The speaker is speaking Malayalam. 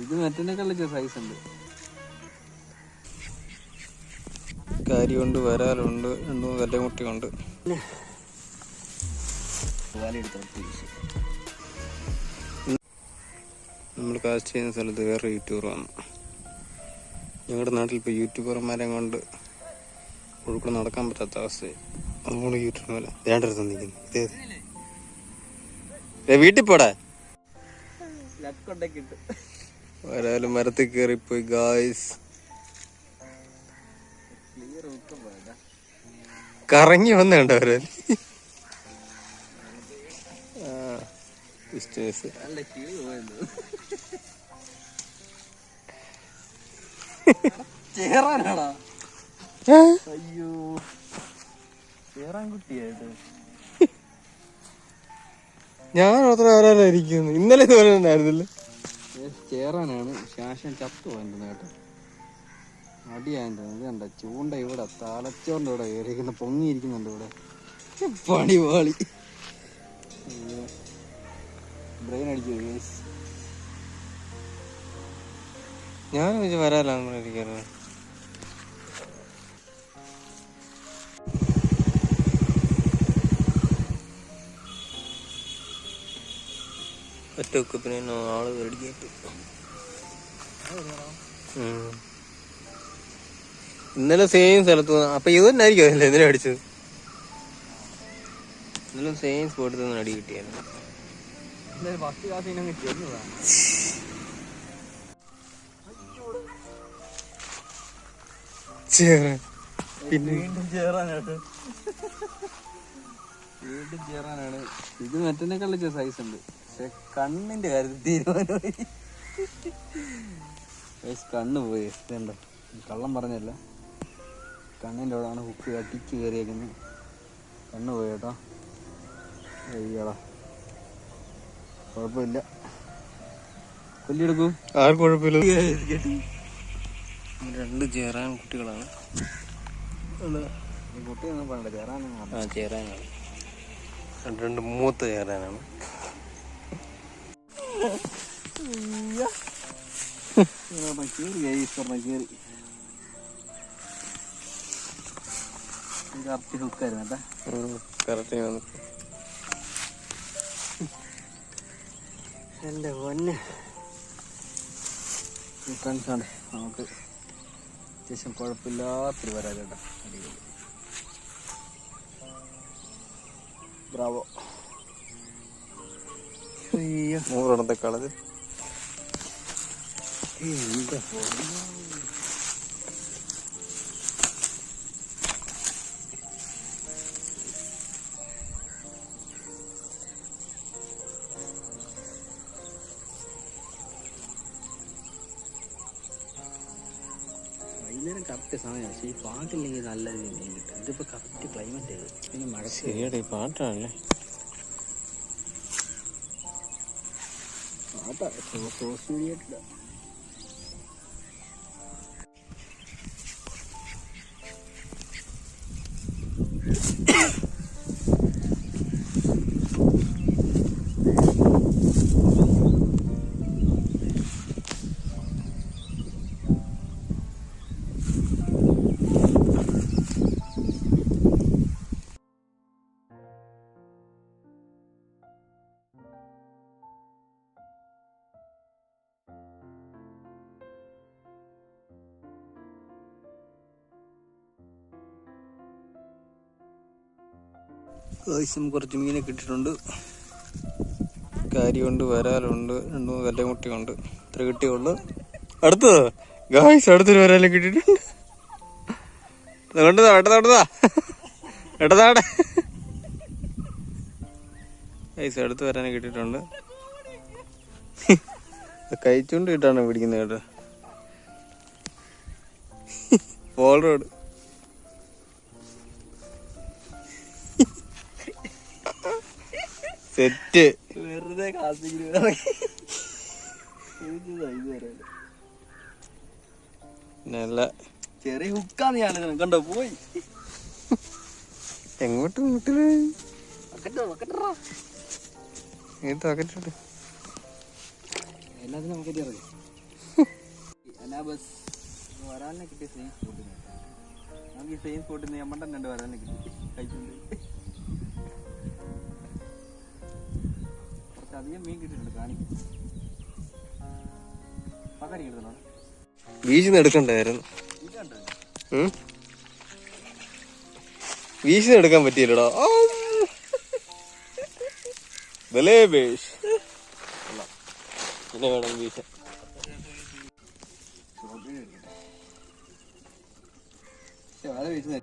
ഇത് മറ്റേക്കാളും സൈസ് ഉണ്ട്. കാര്യമുണ്ട് വരാലുണ്ട് രണ്ടു കല്ലുമുട്ടിയുണ്ട് നമ്മൾ കാസ്റ്റ് ചെയ്യുന്ന സ്ഥലത്ത് വേറെ യൂട്യൂബർ ഞങ്ങളുടെ നാട്ടിൽ ഇപ്പോൾ യൂട്യൂബർമാരെ കൊണ്ട് ഒഴുക്കൂടെ നടക്കാൻ പറ്റാത്ത അവസ്ഥയായി. അതുകൊണ്ട് യൂട്യൂബ് പോലെ തന്നിരിക്കുന്നു ഇതേത് വീട്ടിൽ പോടാ. ലക്കൊണ്ടൊക്കെ വരാലും മരത്തിൽ കയറിപ്പോയി ഗായ്സ് കറങ്ങി വന്നുണ്ട് അയ്യോ. കുട്ടിയായിട്ട് ഞാൻ മാത്രം ആരായിരിക്കുന്നു ഇന്നലെ ഇതുപോലെ ഉണ്ടായിരുന്നില്ല. ചേറാനാണ് ശാശൻ ചത്തു പോയത് കേട്ടോ അടിയാൻ തോന്നുന്നു കണ്ട ചൂണ്ട ഇവിടെ തലച്ചോറിന്റെ ഇവിടെ ഏറിയിരിക്കുന്ന പൊങ്ങിയിരിക്കുന്നുണ്ട് ഇവിടെ. പണി പാളി ബ്രെയിൻ അടിച്ചു ഞാൻ വിചാരിച്ചു വരാലാണ് ഒറ്റ പിന്നെ ആൾ മേടിക്കിട്ട് ഇന്നലെ സെയിം സ്ഥലത്ത് അപ്പൊ ഇത് തന്നെ ആയിരിക്കും അതല്ലേ ഇന്നലെ അടിച്ചത്? ഇന്നലെ സെയിം സ്പോട്ടിൽ നിന്ന് അടി കിട്ടിയായിരുന്നു. പിന്നെ വീണ്ടും ചേറാനായിട്ട്. വീണ്ടും ചേറാനാണ്. ഇത് മറ്റേക്കാളും സൈസ് ഉണ്ട്. പക്ഷെ കണ്ണിന്റെ കാര്യത്തിൽ തീരുമാനമായി. കണ്ണ് പോയി. ഇതുണ്ടോ? കള്ളം പറഞ്ഞല്ല കണ്ണിന്റെ അവിടെയാണ് ഹുക്ക് അടിച്ച് കയറിയേക്കുന്നത്. കണ്ണ് പോയി കേട്ടോ. അയ്യടാ കുഴപ്പമില്ല. കൊല്ലിയെടുക്കൂ ആർക്കും കുഴപ്പമില്ല. രണ്ട് ചേറാൻ കുട്ടികളാണ്. കുട്ടിയൊന്നും പറയണ്ട. ചേറാനാണ് ആ ചേരാനാണ്. രണ്ട് മൂത്ത ചേരാനാണ്. കറക്റ്റ് ഹുക്കായിരുന്നു കേട്ടാ കറക്റ്റ് എന്റെ പൊന്നെ ഫ്രണ്ട്സാണ് നമുക്ക് അത്യാവശ്യം കുഴപ്പമില്ലാത്തൊരു വരാ കേട്ടോ അടിപൊളി ബ്രാവോ അയ്യോ നൂറെണ്ണത്തെ കളത് വൈകുന്നേരം കറക്റ്റ് സമയം. പക്ഷേ ഈ പാട്ടില്ലെങ്കിൽ നല്ല രീതിയിൽ മീൻ കിട്ടും. ഇതിപ്പോൾ കറക്റ്റ് ക്ലൈമറ്റ് ആയത് പിന്നെ മഴ ശരിയാണ് ഈ പാട്ടാണല്ലേ? Ata, so, so sweet. ആവശ്യം കുറച്ച് മീനെ കിട്ടിയിട്ടുണ്ട് കാര്യമുണ്ട് വരാലുണ്ട് രണ്ട് മൂന്ന് കല്ലമുട്ടിയുണ്ട് ഇത്ര കിട്ടിയുള്ളു. അടുത്തത്? ഗായ്സ് അടുത്തൊരു വരാലും കിട്ടിയിട്ടുണ്ട്. കൊണ്ടതാ വെട്ടതാ എടുത്താടെ ഗായ്സ് അടുത്ത് വരാനെ കിട്ടിയിട്ടുണ്ട്. കഴിച്ചുകൊണ്ട് കിട്ടാണ് പിടിക്കുന്നത് കേട്ടോ. പോൾ റോഡ് സെറ്റ് വെറുതെ നല്ല. ചെറിയ ഹുക്കാന്ന് ഞാൻ കണ്ടോ? പോയി. എങ്ങോട്ട് വീട്ടിൽ? എല്ലാത്തിനും നമുക്ക് ഇറങ്ങി. എന്നാ ബസ് വരാലിനെ കിട്ടിയ സെയിം സ്പോട്ടിൽ നമുക്ക് ഈ സെയിം സ്പോട്ടിൽ നിന്ന് എമ്മണ്ടൻ രണ്ട് വരാലിനെ കിട്ടി കഴിച്ചുകൊണ്ട് കുറച്ചധികം മീൻ കിട്ടിയിട്ടുണ്ട് കാണിക്കും പകരം വീശിന്ന് എടുക്കണ്ടായിരുന്നു എടുക്കാൻ പറ്റിയില്ലടാ. പിന്നെ വേണം വീശ. വല വീശുന്ന